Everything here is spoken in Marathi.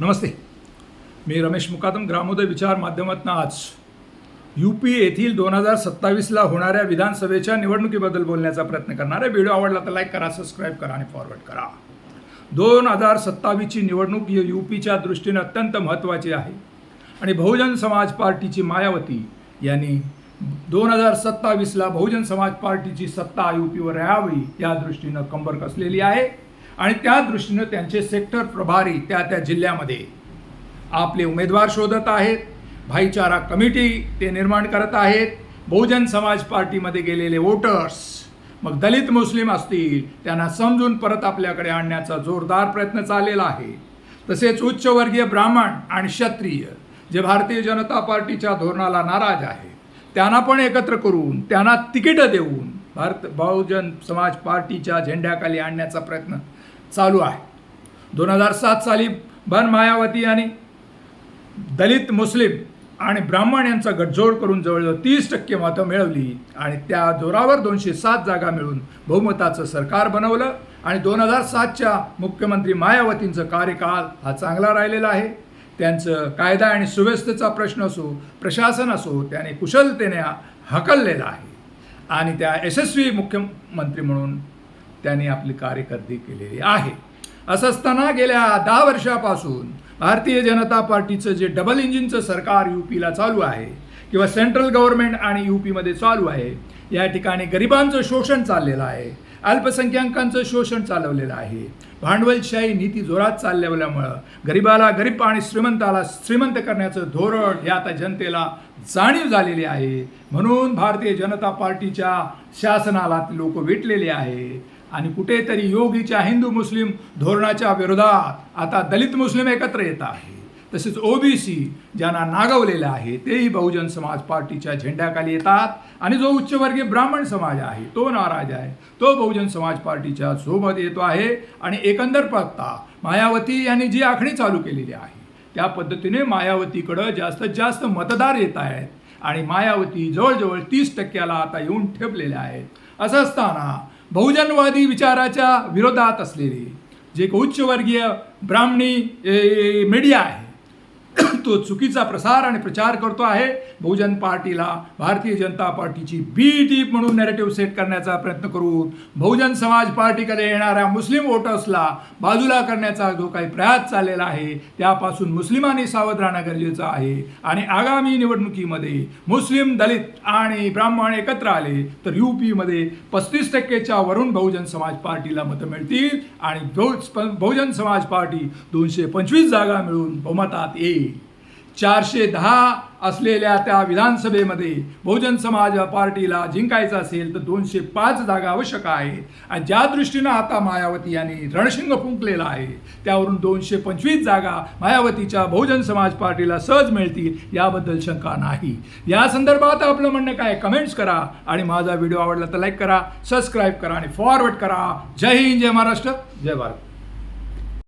नमस्ते. मी रमेश मुकादम ग्रामोदय विचार माध्यमातून आज यू पी येथील दोन हजार सत्तावीसला होणाऱ्या विधानसभेच्या निवडणुकीबद्दल बोलण्याचा प्रयत्न करणार आहे. व्हिडिओ आवडला तर लाईक करा सबस्क्राईब करा आणि फॉरवर्ड करा. दोन हजार सत्तावीसची निवडणूक ही यू पीच्या दृष्टीने अत्यंत महत्त्वाची आहे. आणि बहुजन समाज पार्टीची मायावती यांनी दोन हजार सत्तावीसला बहुजन समाज पार्टीची सत्ता यू पीवर यावी या दृष्टीनं कंबर कसलेली आहे. आणि त्या दृष्टीनं त्यांचे सेक्टर प्रभारी त्या त्या जिल्ह्यामध्ये आपले उमेदवार शोधत आहेत भाईचारा कमिटी ते निर्माण करत आहेत बहुजन समाज पार्टीमध्ये गेलेले वोटर्स मग दलित मुस्लिम असतील त्यांना समजून परत आपल्याकडे आणण्याचा जोरदार प्रयत्न चाललेला आहे. तसेच उच्चवर्गीय ब्राह्मण आणि क्षत्रिय जे भारतीय जनता पार्टीच्या धोरणाला नाराज आहे त्यांना पण एकत्र करून त्यांना तिकीटं देऊन भारत बहुजन समाज पार्टीच्या झेंड्याखाली आणण्याचा प्रयत्न चालू आहे. दोन हजार सात साली बन मायावती आणि दलित मुस्लिम आणि ब्राह्मण यांचा गटजोड करून जवळजवळ तीस टक्के मतं मिळवली आणि त्या जोरावर दोनशे सात जागा मिळून बहुमताचं सरकार बनवलं आणि दोन हजार सातच्या मुख्यमंत्री मायावतींचं कार्यकाळ हा चांगला राहिलेला आहे. त्यांचं कायदा आणि सुव्यवस्थेचा प्रश्न असो प्रशासन असो त्याने कुशलतेने हकललेला आहे. आणि त्या यशस्वी मुख्यमंत्री म्हणून त्यांनी आपली कार्यकर्ती केलेली आहे. असं असताना गेल्या दहा वर्षापासून भारतीय जनता पार्टीचं जे डबल इंजिनचं सरकार यू पीला चालू आहे किंवा सेंट्रल गव्हर्नमेंट आणि यू पीमध्ये चालू आहे या ठिकाणी गरिबांचं शोषण चाललेलं आहे अल्पसंख्याकांचं शोषण चालवलेलं आहे भांडवलशाही नीती जोरात चालल्यामुळं गरिबाला गरीब आणि श्रीमंताला श्रीमंत करण्याचं धोरण हे आता जनतेला जाणीव झालेली आहे. म्हणून भारतीय जनता पार्टीच्या शासनाला लोक वेटलेले आहे. आणि कुठेतरी योगीच्या हिंदू मुस्लिम धोरणाच्या विरोधात आता दलित मुस्लिम एकत्र येत आहे. तसेच ओबीसी ज्यांना नागवलेलं आहे तेही बहुजन समाज पार्टीच्या झेंड्याखाली येतात. आणि जो उच्चवर्गीय ब्राह्मण समाज आहे तो नाराज आहे. तो बहुजन समाज पार्टीच्या सोबत येतो आहे आणि एकंदर पाहता मायावती यांनी जी आखणी चालू केलेली आहे त्या पद्धतीने मायावतीकडं जास्तीत जास्त मतदार येत आहेत. आणि मायावती जवळजवळ तीस टक्क्याला आता येऊन ठेपलेल्या आहेत. असं असताना बहुजनवादी विचाराच्या विरोधात असलेली जे एक उच्चवर्गीय ब्राह्मणी मीडिया आहे. तो चुकीचा प्रसार आणि प्रचार करतो आहे. बहुजन पार्टीला भारतीय जनता पार्टीची बी टीप म्हणून नॅरेटिव्ह सेट करण्याचा प्रयत्न करून बहुजन समाज पार्टीकडे येणाऱ्या मुस्लिम वोटर्सला बाजूला करण्याचा जो काही प्रयास चाललेला आहे त्यापासून मुस्लिमांनी सावध राहणं गरजेचं आहे. आणि आगामी निवडणुकीमध्ये मुस्लिम दलित आणि ब्राह्मण एकत्र आले तर यू पीमध्ये पस्तीस टक्केच्या वरून बहुजन समाज पार्टीला मतं मिळतील आणि बहुजन समाज पार्टी दोनशे पंचवीस जागा मिळून बहुमतात येईल. चारशे दहा असलेल्या त्या विधानसभेमध्ये बहुजन समाज पार्टीला जिंकायचं असेल तर दोनशे पाच जागा आवश्यक आहेत. आणि ज्या दृष्टीनं आता मायावती यांनी रणशिंग फुंकलेला आहे त्यावरून दोनशे पंचवीस जागा मायावतीच्या बहुजन समाज पार्टीला सहज मिळतील याबद्दल शंका नाही. या संदर्भात आपलं म्हणणं काय? कमेंट्स करा आणि माझा व्हिडिओ आवडला तर लाईक करा सबस्क्राईब करा आणि फॉरवर्ड करा. जय हिंद जय महाराष्ट्र. जय भारत.